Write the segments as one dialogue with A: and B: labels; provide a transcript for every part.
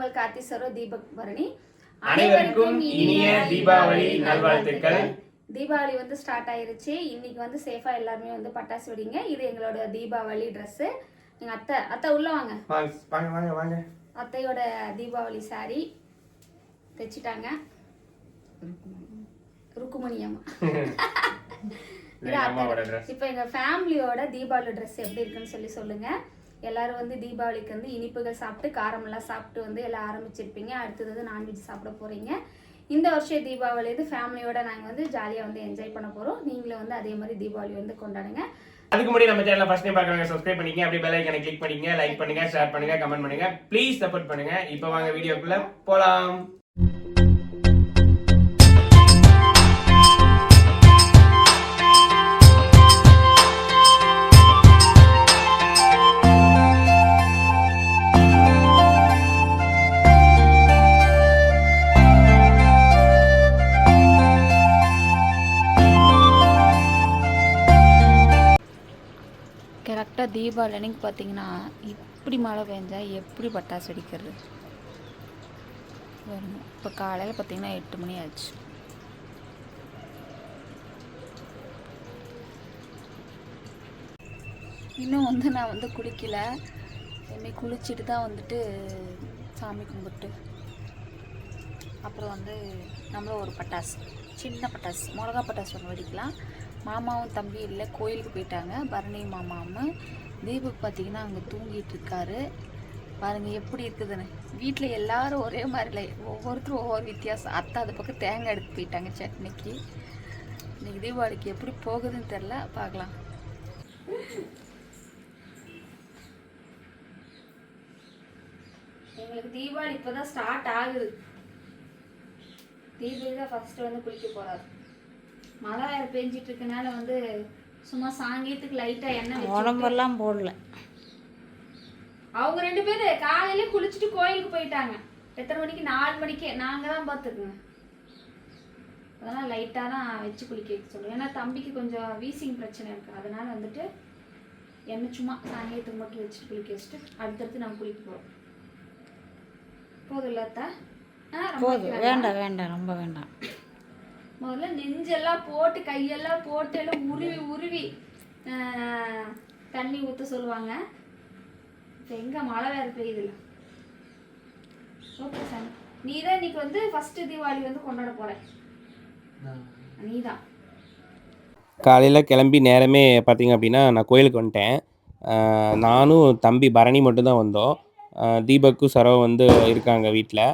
A: உங்கள் கார்த்தி சரோ தீபக் பரணி.
B: அனைவருக்கும் இனிய தீபாவளி நல்வாழ்த்துக்கள்.
A: தீபாவளி வந்து ஸ்டார்ட் ஆயிருச்சு. இன்னைக்கு வந்து சேஃபா எல்லாருமே வந்து பட்டாசு வெடிங்க. இது எங்களோட தீபாவளி ட்ரெஸ் எங்க அத்தை அத்தை உள்ள வாங்க.
B: வாங்க வாங்க வாங்க
A: அத்தையோட தீபாவளி saree தைச்சிட்டாங்க. ருக்குமணி அம்மா. இப்போ எங்க ஃபேமிலியோட தீபாவளி ட்ரெஸ் எப்படி இருக்குன்னு சொல்லி சொல்லுங்க. எல்லாரும் வந்து தீபாவளிக்கு வந்து இனிப்புகள் சாப்பிட்டு காரமெல்லாம் சாப்பிட்டு வந்து எல்லாம் ஆரம்பிச்சிருப்பீங்க. அடுத்தது வந்து நான்வெஜ் சாப்பிட போகிறீங்க இந்த வருஷம் தீபாவளி வந்து ஃபேமிலியோட நாங்கள் வந்து ஜாலியாக வந்து என்ஜாய் பண்ண போகிறோம் நீங்களும் வந்து அதே மாதிரி தீபாவளி வந்து கொண்டாடுங்க.
B: அதுக்கு முன்னாடி நம்ம சேனலை ஃபர்ஸ்ட் டைம் பார்க்குறவங்க சப்ஸ்கிரைப் பண்ணிக்கங்க. அப்படியே பெல் ஐக்கனை கிளிக் பண்ணிக்கங்க. லைக் பண்ணுங்க ஷேர் பண்ணுங்க கமெண்ட் பண்ணுங்க. ப்ளீஸ் சப்போர்ட் பண்ணுங்க. இப்போ வாங்க வீடியோக்குள்ள போலாம்.
C: கரெக்டாக தீபாவளி அன்னைக்கு பார்த்தீங்கன்னா இப்படி மழை பெஞ்சால் எப்படி பட்டாசு வெடிக்கிறது? பாருங்க. இப்போ காலையில் பார்த்தீங்கன்னா எட்டு மணி ஆச்சு. இன்னும் வந்து நான் வந்து குளிக்கல. இனிமேல் குளிச்சுட்டு தான் வந்துட்டு சாமி கும்பிட்டு. அப்புறம் வந்து நம்மளும் ஒரு பட்டாசு சின்ன பட்டாசு மிளகா பட்டாசு ஒன்று வெடிக்கலாம். மாமாவும் தம்பி இல்லை கோயிலுக்கு போயிட்டாங்க. பரணி மாமாவும் தீபக் பார்த்தீங்கன்னா அங்கே தூங்கிட்டு இருக்காரு. பாருங்கள் எப்படி இருக்குதுன்னு. வீட்டில் எல்லாரும் ஒரே மாதிரி இல்லை. ஒவ்வொருத்தரும் ஒவ்வொரு வித்தியாசம். அத்தை அது பக்கம் தேங்காய் எடுத்து போயிட்டாங்க சட்னிக்கு. இன்னைக்கு தீபாவளிக்கு எப்படி போகுதுன்னு தெரில பார்க்கலாம்.
A: எங்களுக்கு தீபாவளி இப்போ தான் ஸ்டார்ட் ஆகுது. தீபாவளி தான் ஃபஸ்ட்டு வந்து குளிக்க போகிறாரு மழை பெஞ்சிட்டு இருக்கனால வந்து சும்மா சாங்கியத்துக்கு லைட்டா எண்ணெய்
C: உடம்பெல்லாம் போடல.
A: அவங்க ரெண்டு பேரும் காலையில குளிச்சுட்டு கோயிலுக்கு போயிட்டாங்க. எத்தனை மணிக்கு? நாலு மணிக்கு. நாங்க தான் பார்த்துக்குங்க அதெல்லாம் லைட்டாக தான் வச்சு குளிக்க வைக்க சொல்லுவோம் ஏன்னா தம்பிக்கு கொஞ்சம் வீசிங் பிரச்சனை இருக்கு. அதனால வந்துட்டு எண்ணெய் சும்மா சாங்கியத்துக்கு மட்டும் வச்சுட்டு குளிக்க வச்சுட்டு அடுத்தடுத்து நாங்கள் குளிக்க போகிறோம் போதும் இல்லாத்தா
C: போதும். வேண்டாம் வேண்டாம். ரொம்ப வேண்டாம்.
A: முதல்ல நெஞ்செல்லாம் போட்டு கையெல்லாம் போட்டு எல்லாம் உருவி உருவி தண்ணி ஊற்ற சொல்லுவாங்க. இப்போ எங்கே மழை வேறு பெய்யுதுல்ல ஓகே சார் நீ தான் இன்னைக்கு வந்து ஃபஸ்ட்டு தீபாவளி வந்து கொண்டாட போற. நீ தான்
B: காலையில் கிளம்பி நேரமே பார்த்தீங்க அப்படின்னா நான் கோயிலுக்கு வந்துட்டேன். நானும் தம்பி பரணி மட்டும்தான் வந்தோம். தீபக்கும் சரவ் வந்து இருக்காங்க வீட்டில்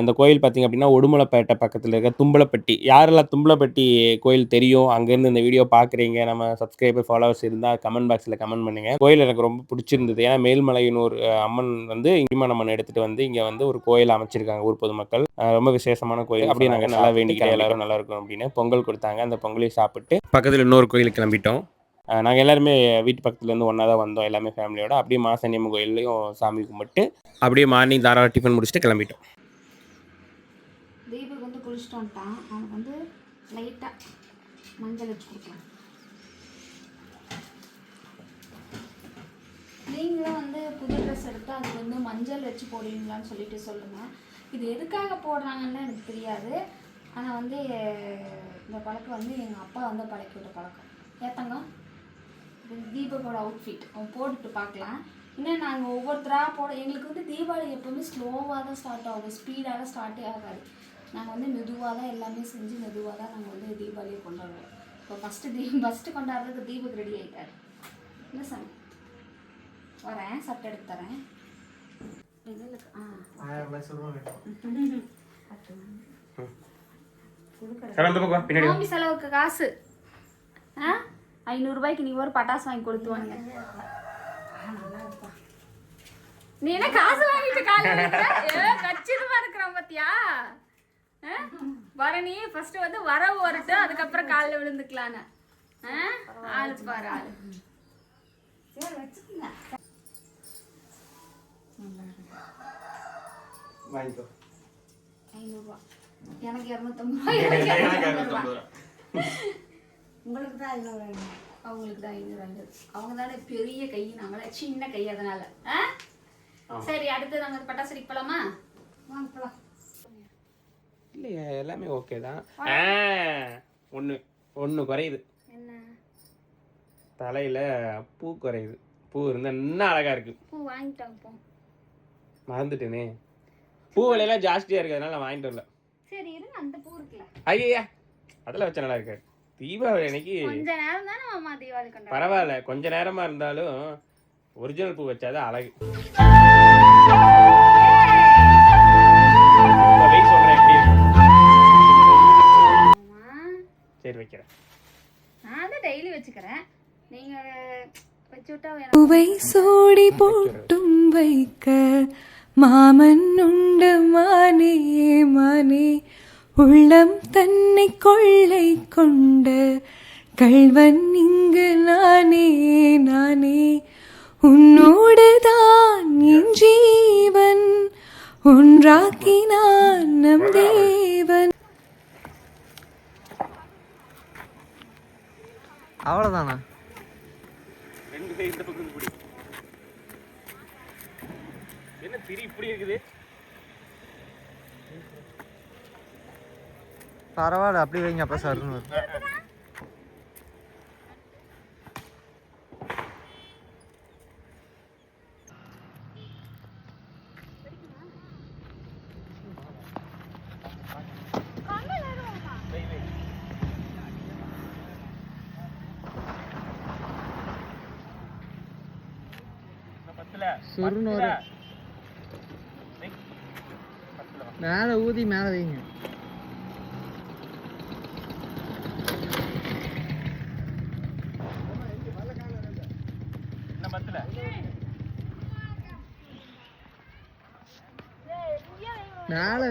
B: இந்த கோயில் பார்த்தீங்க அப்படின்னா உடுமலைப்பேட்டை பக்கத்தில் இருக்க தும்பலப்பட்டி. யாரெல்லாம் தும்பலப்பட்டி கோயில் தெரியும் அங்கேருந்து இந்த வீடியோ பார்க்குறீங்க நம்ம சப்ஸ்கிரைபர் ஃபாலோவர்ஸ் இருந்தால் கமெண்ட் பாக்ஸில் கமெண்ட் பண்ணுங்கள் கோயில் எனக்கு ரொம்ப பிடிச்சிருந்தது. ஏன்னா மேல்மலையனூர் அம்மன் வந்து இங்கிமன் அம்மன் எடுத்துகிட்டு வந்து இங்கே வந்து ஒரு கோயில் அமைச்சிருக்காங்க ஊர் பொதுமக்கள். ரொம்ப விசேஷமான கோயில். அப்படியே நாங்கள் நல்லா வேண்டிக்கிற எல்லாரும் நல்லா இருக்கும் அப்படின்னு பொங்கல் கொடுத்தாங்க. அந்த பொங்கலையும் சாப்பிட்டு பக்கத்தில் இன்னொரு கோயிலுக்கு கிளம்பிட்டோம். நாங்கள் எல்லாருமே வீட்டு பக்கத்துலேருந்து ஒன்றா தான் வந்தோம் எல்லாமே ஃபேமிலியோட அப்படியே மாசனியம்மன் கோயில்லையும் சாமி கும்பிட்டு அப்படியே மார்னிங் தாராள டிஃபன் முடிச்சுட்டு கிளம்பிட்டோம்.
A: குளிச்சுட்டு வந்துட்டான் அவனுக்கு வந்து லைட்டாக மஞ்சள் வச்சு கொடுக்கலாம் நீங்களும் வந்து புது ட்ரெஸ் எடுத்து அதுக்கு வந்து மஞ்சள் வச்சு போடுவீங்களான்னு சொல்லிட்டு சொல்லுங்கள் இது எதுக்காக போடுறாங்கன்னு எனக்கு தெரியாது. ஆனால் வந்து இந்த பழக்கம் வந்து எங்கள் அப்பா வந்து பழக்கி விட்ட பழக்கம். ஏத்தங்க இது தீபக்கோட அவுட்ஃபிட் அவன் போட்டுட்டு பார்க்கலாம். இன்னும் நாங்கள் ஒவ்வொருத்தராக போட எங்களுக்கு வந்து தீபாவளி எப்போவுமே ஸ்லோவாக தான் ஸ்டார்ட் ஆகும். ஸ்பீடாக ஸ்டார்ட்டே ஆகாது. நாங்கள் வந்து மெதுவாக தான் எல்லாமே செஞ்சு மெதுவாக தான் நாங்கள் வந்து தீபாவளியை கொண்டாடுவோம் இப்போ ஃபஸ்ட்டு தீ ஃபஸ்ட்டு கொண்டாடுறதுக்கு தீபக் ரெடி ஆகிட்டார் என்ன சாமி. வரேன் சட்டை எடுத்து தரேன். இதில் ஆ
B: பின்னாடி
A: நோம்பி செலவுக்கு காசு. ஆ? ஐநூறுரூபாய்க்கு நீ ஒரு பட்டாசு வாங்கி கொடுத்துவானுங்க நீ என்ன காசு வாங்கிட்டு காலையில் கச்சிதமா இருக்கிறான் பாத்தியா? ஆ? பரணி ஃபர்ஸ்ட் வந்து வரவு வரட்டும் அதுக்கப்புறம் காலில் விழுந்துக்கலான்னு? ஆளு பாரு ஆளு.
B: வாங்கிக்கோ.
A: ஐநூறுரூவா எனக்கு இரநூத்தம்பது
D: உங்களுக்கு தான் ஐநூறு
A: அவங்களுக்கு தான் ஐநூறு ஐநூறு அவங்க தானே பெரிய கை நாங்களே சின்ன கை அதனால? சரி அடுத்து நாங்கள் பட்டாசு அடிக்க போலாமா?
D: வாங்க
B: இல்லையே எல்லாமே ஓகே தான். ஒன்று ஒன்று குறையுது. தலையில் பூ குறையுது. பூ இருந்தால் இன்னும் அழகாக இருக்குது
A: பூ வாங்கிட்டாங்க போ.
B: மறந்துட்டேனே. பூ விலையெல்லாம் ஜாஸ்தியாக இருக்கிறதுனால நான் வாங்கிட்டு வரல.
A: சரி இருங்க அந்த பூ இருக்குல்ல.
B: ஐயா அதெல்லாம் வச்ச நல்லா இருக்காது. தீபாவளி அன்னைக்கு
A: கொஞ்ச நேரம் தானே மாமா தீபாவளி கொண்டாடுறோம்
B: பரவாயில்ல கொஞ்ச நேரமா இருந்தாலும் ஒரிஜினல் பூ வச்சாதான் அழகு. வைக்கிறேன்.
A: நான் தான் டெய்லி வச்சுக்கிறேன். நீங்க வச்சு விட்டா வேணாம்.
E: பூவை சோடி போட்டும் வைக்க மாமன் உண்டு மானே மானே. உள்ளம் தன்னை கொள்ளை கொண்ட கள்வன் இங்கு நானே நானே. உன்னோடு தான் என் ஜீவன் ஒன்றாக்கினான் நம் தேவன்
F: அவ்வளோதானா
B: ரெண்டு பேர் இந்த பக்கம் இப்படி என்ன திரி இப்படி இருக்குது?
F: பரவாயில்ல அப்படி வைங்க அப்போ சருன்னு வரும் மேலே ஊதி மேலே வைங்க. மேலே